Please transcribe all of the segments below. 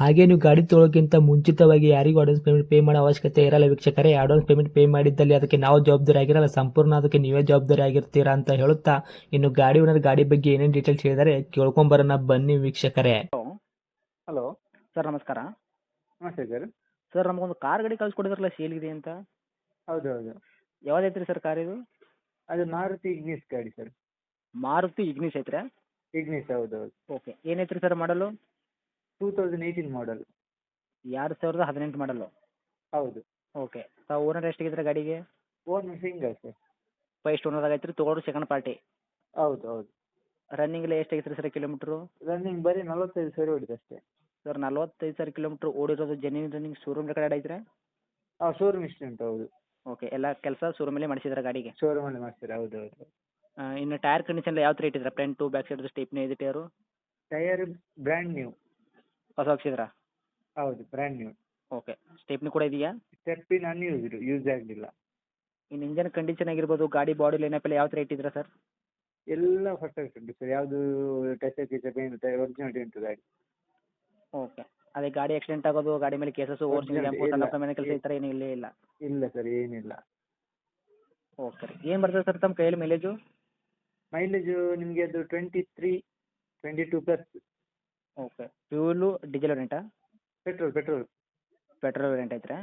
ಹಾಗೆ ನೀವು ಗಾಡಿ ತೊಳೋಕ್ಕಿಂತ ಮುಂಚಿತವಾಗಿ ಯಾರಿಗೂ ಅಡ್ವಾನ್ಸ್ ಪೇಮೆಂಟ್ ಪೇ ಮಾಡೋ ಅವಶ್ಯಕತೆ ಇರಲ್ಲ ವೀಕ್ಷಕರೇ. ಅಡ್ವಾನ್ಸ್ ಪೇಮೆಂಟ್ ಪೇ ಮಾಡಿದ್ದಲ್ಲಿ ಅದಕ್ಕೆ ನಾವು ಜವಾಬ್ದಾರಿ ಆಗಿರಲ್ಲ. ಸಂಪೂರ್ಣ ಅದಕ್ಕೆ ನೀವೇ ಜವಾಬ್ದಾರಿ ಆಗಿರ್ತೀರಾ ಅಂತ ಹೇಳುತ್ತಾ ಇನ್ನು ಗಾಡಿ ಓನರ್ ಗಾಡಿ ಬಗ್ಗೆ ಏನೇನು ಡೀಟೇಲ್ಸ್ ಹೇಳಿದರೆ ಕೇಳ್ಕೊಂಬರೋಣ ಬನ್ನಿ ವೀಕ್ಷಕರೇ. ಹಲೋ ಸರ್ ನಮಸ್ಕಾರ. ನಮಸ್ತೆ ಸರ್. ಸರ್ ನಮಗೊಂದು ಕಾರ್ ಗಾಡಿ ಕಳಿಸ್ಕೊಡಿದ್ರಲ್ಲ ಸೇಲ್ ಇದೆ ಅಂತ? ಹೌದು ಹೌದು. ಯಾವ್ದೈತ್ರಿ ಸರ್ ಕಾರ್ ಇದು? ಅದು ಮಾರುತಿ ಇಗ್ನಿಸ್ ಗಾಡಿ ಸರ್. ಮಾರುತಿ ಇಗ್ನಿಸ್ ಐತ್ರಾ? ಇಗ್ನಿಸ್ ಹೌದು ಹೌದು. ಓಕೆ ಏನೈತ್ರಿ ಸರ್ ಮಾಡಲು ಟೂ ತೌಸಂಡ್ ಏಯ್ಟೀನ್ ಮಾಡಲ್ ಎರಡು ಸಾವಿರದ ಹದಿನೆಂಟು ಮಾಡಲು ಹೌದು. ಓಕೆ. ತಾವು ಓನರ್ ಎಷ್ಟಿಗಿದ್ರೆ ಗಾಡಿಗೆ? Own single sir. First owner ಆಗೈತ್ರಿ ತೊಗೊಳೋರು ಸೆಕೆಂಡ್ ಪಾರ್ಟಿ ಹೌದು ಹೌದು. ರನ್ನಿಂಗ್ ಎಲ್ಲ ಎಷ್ಟಾಗೈತ್ರಿ ಸರ್ ಕಿಲೋಮೀಟ್ರು ರನ್ನಿಂಗ್ ಬರೀ ನಲವತ್ತೈದು ಸಾವಿರ ಹೊಡಿದೆ ಅಷ್ಟೇ. ಸರ್ ನಲ್ವತ್ತೈದು ಸಾವಿರ ಕಿಲೋಮೀಟ್ರ್ ಓಡಿರೋದು ಜೆನ್ಯೂನ್ ರನ್ನಿಂಗ್ ಶೋರೂಮ್ ರೆಕಾರ್ಡ್ ಐತ್ರಿ? ಹಾಂ ಶೋರೂಮ್ ಇಷ್ಟು ಉಂಟು ಹೌದು. ಓಕೆ ಎಲ್ಲ ಕೆಲಸ ಶೋರೂಮಲ್ಲೇ ಮಾಡಿಸಿದ್ರೆ ಗಾಡಿಗೆ? ಶೋರೂಮಲ್ಲಿ ಮಾಡ್ತೀರಾ ಹೌದು ಹೌದು. ಆ, ಇನ್ನು ಟೈರ್ ಕಂಡೀಷನ್ ಯಾವ ಥರ ಇಟ್ಟಿದ್ರೆ ಫ್ರಂಟು ಬ್ಯಾಕ್ ಸೈಡ್ ಸ್ಟೇಪ್ನಿ ಇದೆ ಟೈರು ಟೈರ್ ಬ್ರ್ಯಾಂಡ್ ನ್ಯೂ ಹೊಸ ಹಾಕ್ಸಿದ್ರಾ? ಹೌದು ಬ್ರ್ಯಾಂಡ್ ನ್ಯೂ ಓಕೆ ಸ್ಟೆಪ್ನಿ ಕೂಡ ಇದೆಯಾ? ಸ್ಟೆಪ್ಪಿ ನಾನು ಯೂಸ್ ಯೂಸ್ ಆಗಲಿಲ್ಲ. ಇನ್ನು ಇಂಜನ್ ಕಂಡೀಷನ್ ಆಗಿರ್ಬೋದು ಗಾಡಿ ಬಾಡಿ ಲೈನಪ್ ಎಲ್ಲ ಯಾವ ಥರ ಇಟ್ಟಿದ್ದೀರಾ ಸರ್ ಎಲ್ಲ ಹೊಸ ಉಂಟು ಸರ್ ಯಾವುದು ಟಚ್ ಕಿಚ ಪೇನ್ ಒರಿಜಿನಾಲಿಟಿ ಉಂಟು ಗಾಡಿ. ಓಕೆ ಅದೇ ಗಾಡಿ ಆಕ್ಸಿಡೆಂಟ್ ಆಗೋದು ಗಾಡಿ ಮೇಲೆ ಕೇಸಸ್ ಓವರ್ಸಿಂಗ್ ಕೆಲಸ ಈ ಥರ ಏನೂ ಇಲ್ಲೇ ಇಲ್ಲ. ಇಲ್ಲ ಸರ್ ಏನಿಲ್ಲ ಓಕೆ ರೀ. ಏನು ಬರ್ತದೆ ಸರ್ ತಮ್ಮ ಕೈಯಲ್ಲಿ ಮೈಲೇಜು ಮೈಲೇಜು ನಿಮಗೆ ಅದು twenty three twenty two plus okay fuel diesel ವೇರಿಯಂಟಾ petrol petrol petrol variant ಐತ್ರಾ?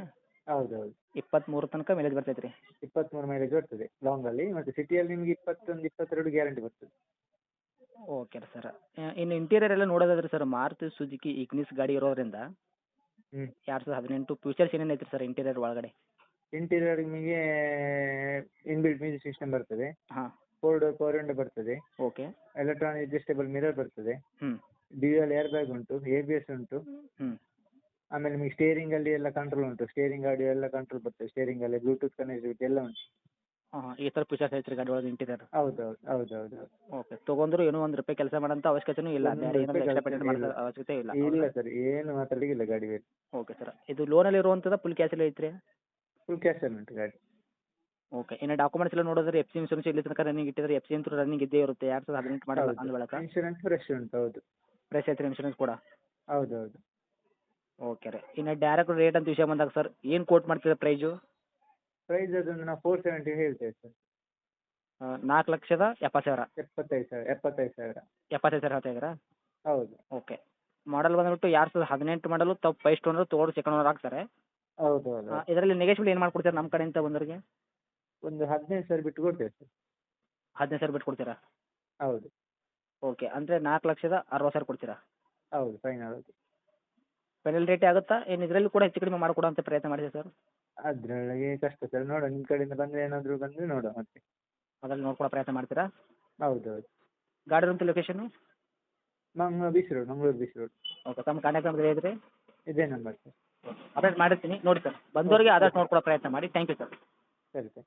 ಹೌದು ಹೌದು ಇಪ್ಪತ್ತ್ಮೂರು ತನಕ ಮೈಲೇಜ್ ಬರ್ತೈತೆ ರೀ ಇಪ್ಪತ್ತ್ಮೂರು ಮೈಲೇಜ್ ಬರ್ತದೆ ಲಾಂಗಲ್ಲಿ ಮತ್ತು ಸಿಟಿಯಲ್ಲಿ ನಿಮಗೆ ಇಪ್ಪತ್ತೊಂದು ಇಪ್ಪತ್ತೆರಡು ಗ್ಯಾರಂಟಿ ಬರ್ತದೆ. ಓಕೆ ಸರ್ ಇನ್ನು ಇಂಟೀರಿಯರ್ ಎಲ್ಲ ನೋಡೋದಾದ್ರೆ ಸರ್ ಮಾರುತಿ ಸುಜುಕಿ ಇಗ್ನಿಸ್ ಗಾಡಿ ಇರೋದ್ರಿಂದ ಹ್ಮ್. ಎರಡು ಸಾವಿರದ ಹದಿನೆಂಟು ಫ್ಯೂಚರ್ಸ್ ಏನೇನು ಐತ್ರಿ ಸರ್ ಇಂಟೀರಿಯರ್ ಒಳಗಡೆ? ಇಂಟೀರಿಯರ್ ನಿಮಗೆ ಇನ್ಬಿಲ್ಟ್ ಮ್ಯೂಸಿಕ್ ಸಿಸ್ಟಮ್ ಬರ್ತದೆ. ಹಾಂ. ಫೋರ್ ಡೋರ್ ಪವರ್ ವಿಂಡೋ ಬರ್ತದೆ. ಓಕೆ ಎಲೆಕ್ಟ್ರಾನಿಕ್ ಅಡ್ಜಸ್ಟೇಬಲ್ ಮಿರರ್ ಬರ್ತದೆ. ಹ್ಮ್. ಡ್ಯೂಯಲ್ ಏರ್ ಬ್ಯಾಗ್ ಉಂಟು ಎ ಬಿ ಎಸ್ ಉಂಟು. ಆಮೇಲೆ ನಿಮಗೆ ಸ್ಟೇರಿಂಗ್ ಅಲ್ಲಿ ಎಲ್ಲ ಕಂಟ್ರೋಲ್ ಉಂಟು. ಸ್ಟೇರಿಂಗ್ ಆಡಿಯೋ ಎಲ್ಲ ಕಂಟ್ರೋಲ್ ಬರ್ತದೆ ಸ್ಟೇರಿಂಗ್ ಅಲ್ಲಿ ಬ್ಲೂಟೂತ್ ಕನೆಕ್ಟಿವಿಟಿ ಎಲ್ಲ ಉಂಟು. ಹಾಂ ಹಾಂ ಈ ತರ ಫ್ಯೂಚರ್ಸ್ ಐತ್ರಿ ಗಾಡಿ ಒಳಗೆ ಇಂಟೀರಿಯರ್? ಹೌದು ಹೌದು ಹೌದು ಹೌದು ಹೌದು. ಓಕೆ ತೊಗೊಂಡ್ರು ಏನೋ ಒಂದು ರೂಪಾಯಿ ಕೆಲಸ ಮಾಡೋಂಥ ಅವಶ್ಯಕತೆನೂ ಇಲ್ಲ ಒಂದು ಬೇರೆ ಏನಾದರೂ ಎಕ್ಸ್ಟ್ರಾ ಪೇಮೆಂಟ್ ಮಾಡೋ ಇಲ್ಲ. ಅವಶ್ಯಕತೆ ಇಲ್ಲ. ಇಲ್ಲ ಸರ್ ಏನು ಮಾತಾಡಲಿಕ್ಕಿಲ್ಲ ಗಾಡಿ ಓಕೆ ಸರ್ ಇದು ಲೋನಲ್ಲಿ ಇರುವಂಥದ್ದು ಫುಲ್ ಕ್ಯಾಶಲ್ಲಿ ಐತ್ರಿ? ಫುಲ್ ಕ್ಯಾಶಲ್ಲಿ ಉಂಟು ಗಾಡಿ. ಓಕೆ ಇನ್ನು ಡಾಕ್ಯುಮೆಂಟ್ಸ್ ಎಲ್ಲ ನೋಡಿದ್ರೆ ಎಫ್ ಸಿ ಇನ್ಶೂರೆನ್ಸ್ ಇಲ್ಲಿ ತನಕ ರನ್ನಿಂಗ್ ಇಟ್ಟಿದ್ರೆ ಎಫ್ ಸಿ ಅಂತೂ ರನ್ನಿಂಗ್ ಇದ್ದೇ ಇರುತ್ತೆ. ಎರಡು ಸಾವಿರದ ಹದಿನೆಂಟು ಮಾಡಲ್ಲ ಹೌದು. ಅಂದ ಬಳಕ ಇನ್ಶೂರೆನ್ಸ್ ಫ್ರೆಶ್ ಉಂಟು ಹೌದು. ಫ್ರೆಶ್ ಐತ್ರಿ ಇನ್ಶೂರೆನ್ಸ್ ಕೂಡ? ಹೌದು ಹೌದು ಓಕೆ ರೀ. ಇನ್ನು ಡೈರೆಕ್ಟ್ ರೇಟ್ ಅಂತ ವಿಷಯ ಬಂದಾಗ ಸರ್ ಏನು ಕೋಟ್ ಮಾಡ್ತೀರಾ ಪ್ರೈಸು ಪ್ರೈಸ್ ಅದು ನಾವು ಫೋರ್ ಸೆವೆಂಟಿ ಹೇಳ್ತೇವೆ ಸರ್ ನಾಲ್ಕು ಲಕ್ಷದ ಎಪ್ಪತ್ತು ಸಾವಿರ. ಎಪ್ಪತ್ತೈದು ಸಾವಿರ ಎಪ್ಪತ್ತೈದು ಸಾವಿರ. ಎಪ್ಪತ್ತೈದು ಸಾವಿರ ಹೇಳ್ತಾ ಇದ್ದೀರಾ? ಹೌದು. ಓಕೆ ಮಾಡಲ್ ಬಂದ್ಬಿಟ್ಟು ಎರಡು ಸಾವಿರದ ಹದಿನೆಂಟು ಮಾಡಲು ತಾವು ಫಸ್ಟ್ ಓನರ್ ತೊಗೊಂಡು ಸೆಕೆಂಡ್ ಓನರ್ ಆಗ್ತಾರೆ. ಹೌದು ಹೌದು. ಇದರಲ್ಲಿ ನೆಗೆಶ್ಬಲ್ ಏನು ಮಾಡ್ಕೊಡ್ತೀರಾ ನಮ್ಮ ಕಡೆಯಿಂದ ಬಂದವರಿಗೆ? ಒಂದು ಹದಿನೈದು ಸಾವಿರ ಬಿಟ್ಟು ಕೊಡ್ತೇವೆ ಸರ್ ಹದಿನೈದು ಸಾವಿರ ಬಿಟ್ಟು ಕೊಡ್ತೀರಾ? ಹೌದು. ಓಕೆ ಅಂದರೆ ನಾಲ್ಕು ಲಕ್ಷದ ಅರವತ್ತು ಸಾವಿರ ಕೊಡ್ತೀರಾ? ಹೌದು ಫೈನಲ್ ಆಗಿ. ಫೈನಲ್ ರೇಟ್ ಆಗುತ್ತಾ? ಏನು ಇದರಲ್ಲಿ ಕೂಡ ಹೆಚ್ಚು ಕಡಿಮೆ ಮಾಡಿಕೊಡುವಂಥ ಪ್ರಯತ್ನ ಮಾಡಿದೆ ಸರ್ ಅದರೊಳಗೆ ಕಷ್ಟ ಸರ್ ನೋಡುವ ನಿಮ್ಮ ಕಡೆಯಿಂದ ಬಂದರೆ ಏನಾದರೂ ಬಂದರೆ ನೋಡುವ ಮತ್ತೆ. ಅದರಲ್ಲಿ ನೋಡ್ಕೊಳ್ಳೋ ಪ್ರಯತ್ನ ಮಾಡ್ತೀರಾ? ಹೌದು ಹೌದು ಗಾಡಿ room location ಮಂಗ್ beach road Mangaluru beach road okay ತಮ್ಮ ಕಾಂಟ್ಯಾಕ್ಟ್ ನಂಬರ್ ಹೇಳಿದ್ರಿ ಇದೇ ನಂಬರ್ ಸರ್ ಅಪ್ಡೇಟ್ ಮಾಡಿರ್ತೀನಿ. ನೋಡಿ ಸರ್ ಬಂದವರಿಗೆ ಆದಷ್ಟು ನೋಡ್ಕೊಳ್ಳೋ ಪ್ರಯತ್ನ ಮಾಡಿ. ಥ್ಯಾಂಕ್ ಯು ಸರ್ ಸರಿ ಸರ್